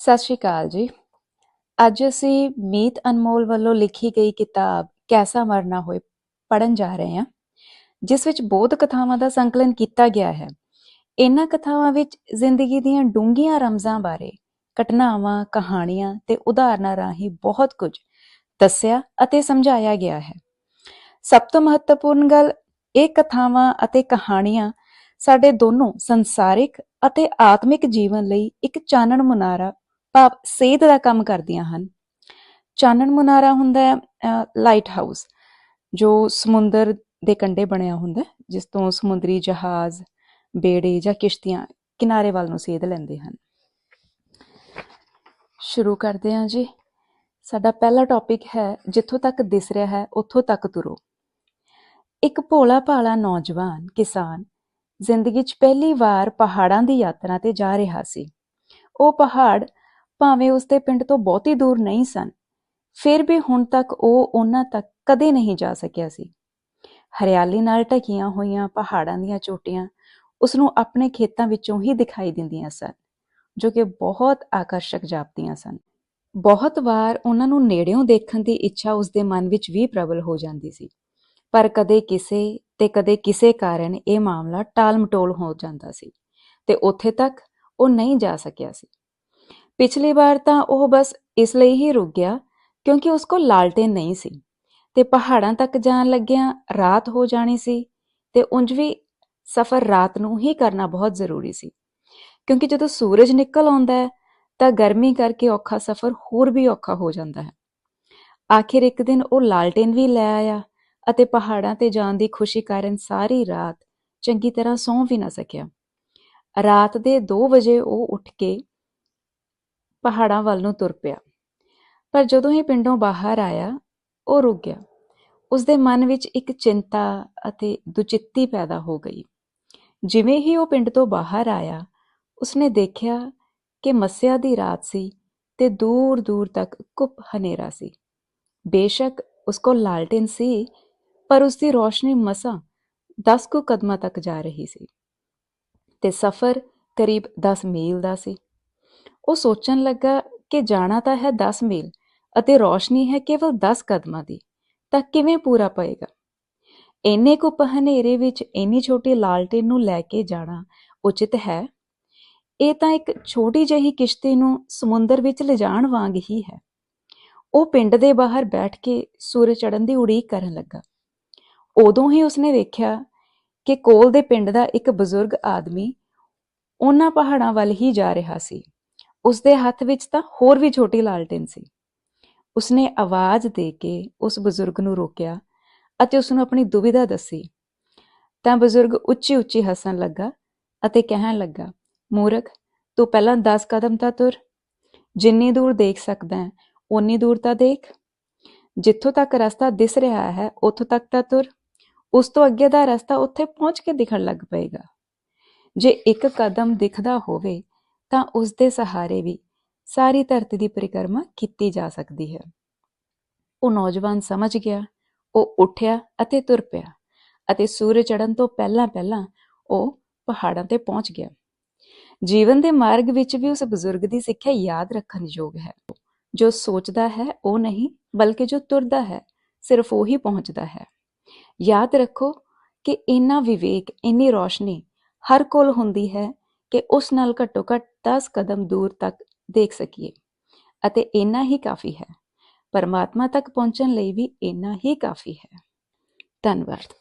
ਸਤਿ ਸ਼੍ਰੀ ਅਕਾਲ ਜੀ। ਅੱਜ ਅਸੀਂ ਮੀਤ ਅਨਮੋਲ ਵੱਲੋਂ ਲਿਖੀ ਗਈ ਕਿਤਾਬ ਕੈਸਾ ਮਰਨਾ ਹੋਏ ਪੜਨ ਜਾ ਰਹੇ ਹਾਂ, ਜਿਸ ਵਿੱਚ ਬਹੁਤ ਕਥਾਵਾਂ ਦਾ ਸੰਕਲਨ ਕੀਤਾ ਗਿਆ ਹੈ। ਇਹਨਾਂ ਕਥਾਵਾਂ ਵਿੱਚ ਜ਼ਿੰਦਗੀ ਦੀਆਂ ਡੂੰਘੀਆਂ ਰਮਜ਼ਾਂ ਬਾਰੇ ਘਟਨਾਵਾਂ, ਕਹਾਣੀਆਂ ਤੇ ਉਦਾਹਰਨਾਂ ਰਾਹੀਂ ਬਹੁਤ ਕੁਝ ਦੱਸਿਆ ਅਤੇ ਸਮਝਾਇਆ ਗਿਆ ਹੈ। ਸਭ ਤੋਂ ਮਹੱਤਵਪੂਰਨ ਗੱਲ ਇਹ ਕਥਾਵਾਂ ਅਤੇ ਕਹਾਣੀਆਂ ਸਾਡੇ ਦੋਨੋਂ ਸੰਸਾਰਿਕ ਅਤੇ ਆਤਮਿਕ ਜੀਵਨ ਲਈ ਇੱਕ ਚਾਨਣ ਮੁਨਾਰਾ ਭਾਵ ਸੇਧ ਦਾ ਕੰਮ ਕਰਦੀਆਂ ਹਨ। ਚਾਨਣ ਮੁਨਾਰਾ ਹੁੰਦਾ ਹੈ ਲਾਈਟ ਹਾਊਸ ਜੋ ਸਮੁੰਦਰ ਦੇ ਕੰਢੇ ਬਣਿਆ ਹੁੰਦਾ ਜਿਸ ਤੋਂ ਸਮੁੰਦਰੀ ਜਹਾਜ਼, ਬੇੜੇ ਜਾਂ ਕਿਸ਼ਤੀਆਂ ਕਿਨਾਰੇ ਵੱਲ ਨੂੰ ਸੇਧ ਲੈਂਦੇ ਹਨ। ਸ਼ੁਰੂ ਕਰਦੇ ਹਾਂ ਜੀ। ਸਾਡਾ ਪਹਿਲਾ ਟੌਪਿਕ ਹੈ, ਜਿੱਥੋਂ ਤੱਕ ਦਿਸ ਰਿਹਾ ਹੈ, ਉੱਥੋਂ ਤੱਕ ਤੁਰੋ। ਇੱਕ ਭੋਲਾ ਭਾਲਾ ਨੌਜਵਾਨ, ਕਿਸਾਨ, ਜ਼ਿੰਦਗੀ 'ਚ ਪਹਿਲੀ ਵਾਰ ਪਹਾੜਾਂ ਦੀ ਯਾਤਰਾ ਤੇ ਜਾ ਰਿਹਾ ਸੀ। ਉਹ ਪਹਾੜ ਭਾਵੇਂ ਉਸਦੇ ਪਿੰਡ ਤੋਂ ਬਹੁਤੀ ਦੂਰ ਨਹੀਂ ਸਨ, ਫਿਰ ਵੀ ਹੁਣ ਤੱਕ ਉਹ ਉਹਨਾਂ ਤੱਕ ਕਦੇ ਨਹੀਂ ਜਾ ਸਕਿਆ ਸੀ। ਹਰਿਆਲੀ ਨਾਲ ਢਕੀਆਂ ਹੋਈਆਂ ਪਹਾੜਾਂ ਦੀਆਂ ਚੋਟੀਆਂ ਉਸ ਨੂੰ ਆਪਣੇ ਖੇਤਾਂ ਵਿੱਚੋਂ ਹੀ ਦਿਖਾਈ ਦਿੰਦੀਆਂ ਸਨ, ਜੋ ਕਿ ਬਹੁਤ ਆਕਰਸ਼ਕ ਜਾਪਦੀਆਂ ਸਨ। ਬਹੁਤ ਵਾਰ ਉਹਨਾਂ ਨੂੰ ਨੇੜਿਓਂ ਦੇਖਣ ਦੀ ਇੱਛਾ ਉਸਦੇ ਮਨ ਵਿੱਚ ਵੀ ਪ੍ਰਬਲ ਹੋ ਜਾਂਦੀ ਸੀ, ਪਰ ਕਦੇ ਕਿਸੇ ਤੇ ਕਦੇ ਕਿਸੇ ਕਾਰਨ ਇਹ ਮਾਮਲਾ ਟਾਲ-ਮਟੋਲ ਹੋ ਜਾਂਦਾ ਸੀ ਤੇ ਉੱਥੇ ਤੱਕ ਉਹ ਨਹੀਂ ਜਾ ਸਕਿਆ ਸੀ। ਪਿਛਲੀ ਵਾਰ ਤਾਂ ਉਹ ਬਸ ਇਸ ਲਈ ਹੀ ਰੁਕ ਗਿਆ ਕਿਉਂਕਿ ਉਸ ਕੋਲ ਲਾਲਟੇਨ ਨਹੀਂ ਸੀ ਤੇ ਪਹਾੜਾਂ ਤੱਕ ਜਾਣ ਲੱਗਿਆਂ ਰਾਤ ਹੋ ਜਾਣੀ ਸੀ ਤੇ ਉਂਝ ਵੀ ਸਫ਼ਰ ਰਾਤ ਨੂੰ ਹੀ ਕਰਨਾ ਬਹੁਤ ਜ਼ਰੂਰੀ ਸੀ। ਕਿਉਂਕਿ ਜਦੋਂ ਸੂਰਜ ਨਿਕਲ ਆਉਂਦਾ ਹੈ ਤਾਂ ਗਰਮੀ ਕਰਕੇ ਔਖਾ ਸਫ਼ਰ ਹੋਰ ਵੀ ਔਖਾ ਹੋ ਜਾਂਦਾ ਹੈ। ਆਖਿਰ ਇੱਕ ਦਿਨ ਉਹ ਲਾਲਟੇਨ ਵੀ ਲੈ ਆਇਆ ਅਤੇ ਪਹਾੜਾਂ ਤੇ ਜਾਣ ਦੀ ਖੁਸ਼ੀ ਕਾਰਨ ਸਾਰੀ ਰਾਤ ਚੰਗੀ ਤਰ੍ਹਾਂ ਸੌਂ ਵੀ ਨਾ ਸਕਿਆ। ਰਾਤ ਦੇ 2 ਵਜੇ ਉਹ ਉੱਠ ਕੇ ਪਹਾੜਾਂ ਵੱਲ ਨੂੰ ਤੁਰ ਪਿਆ। ਪਰ ਜਦੋਂ ਹੀ ਪਿੰਡੋਂ ਬਾਹਰ ਆਇਆ, ਉਹ ਰੁਕ ਗਿਆ। ਉਸ ਦੇ ਮਨ ਵਿੱਚ ਇੱਕ ਚਿੰਤਾ ਅਤੇ ਦੁਚਿੱਤੀ ਪੈਦਾ ਹੋ ਗਈ। ਜਿਵੇਂ ਹੀ ਉਹ ਪਿੰਡ ਤੋਂ ਬਾਹਰ ਆਇਆ, ਉਸਨੇ ਦੇਖਿਆ ਕਿ ਮੱਸਿਆ ਦੀ ਰਾਤ ਸੀ ਤੇ ਦੂਰ ਦੂਰ ਤੱਕ ਕੁੱਪ ਹਨੇਰਾ ਸੀ। ਬੇਸ਼ੱਕ ਉਸ ਕੋਲ ਲਾਲਟੇਨ ਸੀ, ਪਰ ਉਸ ਦੀ ਰੋਸ਼ਨੀ ਮਸਾਂ 10 ਕੁ ਕਦਮਾਂ ਤੱਕ ਜਾ ਰਹੀ ਸੀ ਤੇ ਸਫ਼ਰ ਕਰੀਬ 10 ਮੀਲ ਦਾ ਸੀ। ਉਹ ਸੋਚਣ ਲੱਗਾ ਕਿ ਜਾਣਾ ਤਾਂ ਹੈ 10 ਮੀਲ ਅਤੇ ਰੌਸ਼ਨੀ ਹੈ ਕੇਵਲ 10 ਕਦਮਾਂ ਦੀ, ਤਾਂ ਕਿਵੇਂ ਪੂਰਾ ਪਏਗਾ? ਇੰਨੇ ਕੁ ਹਨੇਰੇ ਵਿੱਚ ਇੰਨੀ ਛੋਟੀ ਲਾਲਟੇਨ ਨੂੰ ਲੈ ਕੇ ਜਾਣਾ ਉਚਿਤ ਹੈ? ਇਹ ਤਾਂ ਇੱਕ ਛੋਟੀ ਜਿਹੀ ਕਿਸ਼ਤੀ ਨੂੰ ਸਮੁੰਦਰ ਵਿੱਚ ਲਿਜਾਣ ਵਾਂਗ ਹੀ ਹੈ। ਉਹ ਪਿੰਡ ਦੇ ਬਾਹਰ ਬੈਠ ਕੇ ਸੂਰਜ ਚੜ੍ਹਨ ਦੀ ਉਡੀਕ ਕਰਨ ਲੱਗਾ। ਉਦੋਂ ਹੀ ਉਸਨੇ ਵੇਖਿਆ ਕਿ ਕੋਲ ਦੇ ਪਿੰਡ ਦਾ ਇੱਕ ਬਜ਼ੁਰਗ ਆਦਮੀ ਉਹਨਾਂ ਪਹਾੜਾਂ ਵੱਲ ਹੀ ਜਾ ਰਿਹਾ ਸੀ। ਉਸਦੇ ਹੱਥ ਵਿੱਚ ਤਾਂ ਹੋਰ ਵੀ ਛੋਟੀ ਲਾਲਟੇਨ ਸੀ। ਉਸਨੇ ਆਵਾਜ਼ ਦੇ ਕੇ ਉਸ ਬਜ਼ੁਰਗ ਨੂੰ ਰੋਕਿਆ ਅਤੇ ਉਸ ਨੂੰ ਆਪਣੀ ਦੁਵਿਧਾ ਦੱਸੀ। ਤਾਂ ਬਜ਼ੁਰਗ ਉੱਚੀ ਉੱਚੀ ਹੱਸਣ ਲੱਗਾ ਅਤੇ ਕਹਿਣ ਲੱਗਾ, ਮੂਰਖ, ਤੂੰ ਪਹਿਲਾਂ 10 ਕਦਮ ਤਾਂ ਤੁਰ। ਜਿੰਨੀ ਦੂਰ ਦੇਖ ਸਕਦਾ ਹੈ ਉਨੀ ਦੂਰ ਤਾਂ ਦੇਖ। ਜਿੱਥੋਂ ਤੱਕ ਰਸਤਾ ਦਿਸ ਰਿਹਾ ਹੈ, ਉੱਥੋਂ ਤੱਕ ਤਾਂ ਤੁਰ। ਉਸ ਤੋਂ ਅੱਗੇ ਦਾ ਰਸਤਾ ਉੱਥੇ ਪਹੁੰਚ ਕੇ ਦਿਖਣ ਲੱਗ ਪਏਗਾ। ਜੇ ਇੱਕ ਕਦਮ ਦਿਖਦਾ ਹੋਵੇ ਤਾਂ ਉਸਦੇ ਸਹਾਰੇ ਵੀ ਸਾਰੀ ਧਰਤੀ ਦੀ ਪਰਿਕਰਮਾ ਕੀਤੀ ਜਾ ਸਕਦੀ ਹੈ। ਉਹ ਨੌਜਵਾਨ ਸਮਝ ਗਿਆ, ਉਹ ਉੱਠਿਆ ਅਤੇ ਤੁਰ ਪਿਆ ਅਤੇ ਸੂਰਜ ਚੜ੍ਹਨ ਤੋਂ ਪਹਿਲਾਂ ਪਹਿਲਾਂ ਉਹ ਪਹਾੜਾਂ ਤੇ ਪਹੁੰਚ ਗਿਆ। ਜੀਵਨ ਦੇ ਮਾਰਗ ਵਿੱਚ ਵੀ ਉਸ ਬਜ਼ੁਰਗ ਦੀ ਸਿੱਖਿਆ ਯਾਦ ਰੱਖਣ ਯੋਗ ਹੈ। ਜੋ ਸੋਚਦਾ ਹੈ, ਉਹ ਨਹੀਂ, ਬਲਕਿ ਜੋ ਤੁਰਦਾ ਹੈ, ਸਿਰਫ ਉਹੀ ਪਹੁੰਚਦਾ ਹੈ। ਯਾਦ ਰੱਖੋ ਕਿ ਇੰਨਾ ਵਿਵੇਕ, ਇੰਨੀ ਰੋਸ਼ਨੀ ਹਰ ਕੋਲ ਹੁੰਦੀ ਹੈ ਕਿ ਉਸ ਨਾਲ ਘੱਟੋ ਘੱਟ 10 ਕਦਮ ਦੂਰ ਤੱਕ ਦੇਖ ਸਕੀਏ। ਅਤੇ ਇੰਨਾ ਹੀ ਕਾਫੀ ਹੈ। ਪਰਮਾਤਮਾ ਤੱਕ ਪਹੁੰਚਣ ਲਈ ਵੀ ਇੰਨਾ ਹੀ ਕਾਫੀ ਹੈ। ਧੰਨਵਾਦ।